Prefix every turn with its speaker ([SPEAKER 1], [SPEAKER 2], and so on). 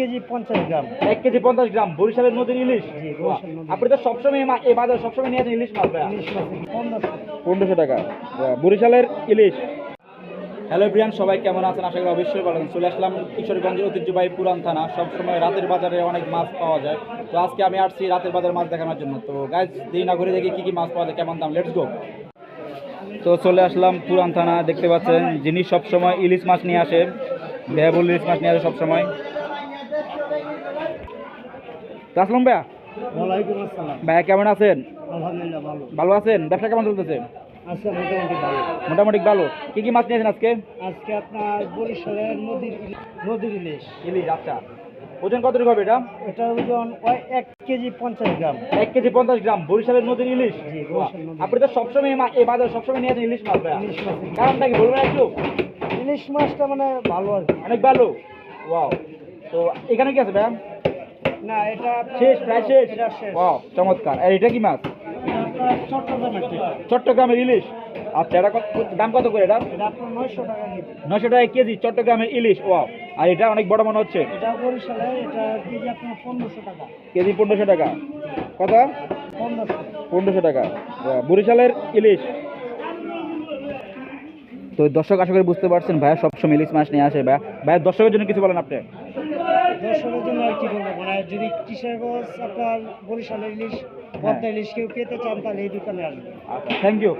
[SPEAKER 1] KG পঞ্চাশ গ্রাম।
[SPEAKER 2] এক KG পঞ্চাশ গ্রাম বরিশালের নদীর ইলিশ। আপনি তো সবসময় এই বাজার সবসময় নিয়ে আসেন ইলিশ মাছ
[SPEAKER 1] পনেরোশো।
[SPEAKER 2] টাকা। বরিশালের ইলিশ। হ্যালো ব্রিয়ান সবাই কেমন আছেন? আশা করি অবশ্যই ভালো চলে আসলাম কিশোরগঞ্জের ঐতিহ্যবাহী পুরান থানা। সবসময় রাতের বাজারে অনেক মাছ পাওয়া যায়। তো আজকে আমি আসছি রাতের বাজার মাছ দেখানোর জন্য। তো গাছ দিই না ঘুরে দেখি কী কী মাছ পাওয়া যায় কেমন দাম। লেটস গো তো চলে আসলাম পুরান থানা। দেখতে পাচ্ছেন যিনি সবসময় ইলিশ মাছ নিয়ে আসে ভেয়াবুল ইলিশ মাছ নিয়ে আসে সবসময়। আসলাম ভাইয়া?
[SPEAKER 1] ওয়ালাইকুম আসসালাম।
[SPEAKER 2] ভাইয়া কেমন আছেন?
[SPEAKER 1] আলহামদুলিল্লাহ ভালো।
[SPEAKER 2] ভালো আছেন? ব্যবসা কেমন চলতেছে?
[SPEAKER 1] আচ্ছা মোটামুটি ভালো।
[SPEAKER 2] মোটামুটি ভালো। কী কী মাছ নিয়েছেন আজকে?
[SPEAKER 1] আজকে আপনার বরিশালের নদীর নদীর ইলিশ।
[SPEAKER 2] ইলিশ আচ্ছা। ওজন কত হবে এটা?
[SPEAKER 1] এটার ওজন এক কেজি পঞ্চাশ গ্রাম।
[SPEAKER 2] এক কেজি পঞ্চাশ গ্রাম। বরিশালের নদীর ইলিশ। আপনি তো সবসময় এই এই বাজার সবসময় নিয়ে আসেন ইলিশ মাছ ভাইয়া।
[SPEAKER 1] ইলিশ মাছ
[SPEAKER 2] কারণটা কি বলবেন একটু?
[SPEAKER 1] ইলিশ মাছটা মানে ভালো আর কি।
[SPEAKER 2] অনেক ভালো। ওয়াও। তো এখানে কি আছে ভাইয়া?
[SPEAKER 1] না এটা
[SPEAKER 2] শেষ প্রায় শেষ।
[SPEAKER 1] এটা
[SPEAKER 2] চমৎকার। আর এটা কি মাছ?
[SPEAKER 1] চট্টগ্রামের
[SPEAKER 2] ইলিশ। আচ্ছা এটা কত দাম কত করে এটা?
[SPEAKER 1] নয়শো টাকা কেজি।
[SPEAKER 2] নশো টাকা কেজি চট্টগ্রামের ইলিশ ওয়াও আর এটা অনেক বড় মনে হচ্ছে।
[SPEAKER 1] কেজি পনেরোশো টাকা।
[SPEAKER 2] কেজি পনেরোশো টাকা। কত?
[SPEAKER 1] পনেরোশো।
[SPEAKER 2] টাকা। বরিশালের ইলিশ। তো দর্শক আশা করি বুঝতে পারছেন ভাইয়া সবসময় ইলিশ মাছ নিয়ে আসে ভাইয়া। ভাইয়া দর্শকের জন্য কিছু বলেন আপনি।
[SPEAKER 1] দর্শকের জন্য আর কি বলব? মানে যদি কিশোরগঞ্জ আপনার বরিশালের ইলিশ পদ্মা ইলিশ কেউ পেতে চান, তাহলে এই দোকানে আসবে
[SPEAKER 2] থ্যাংক ইউ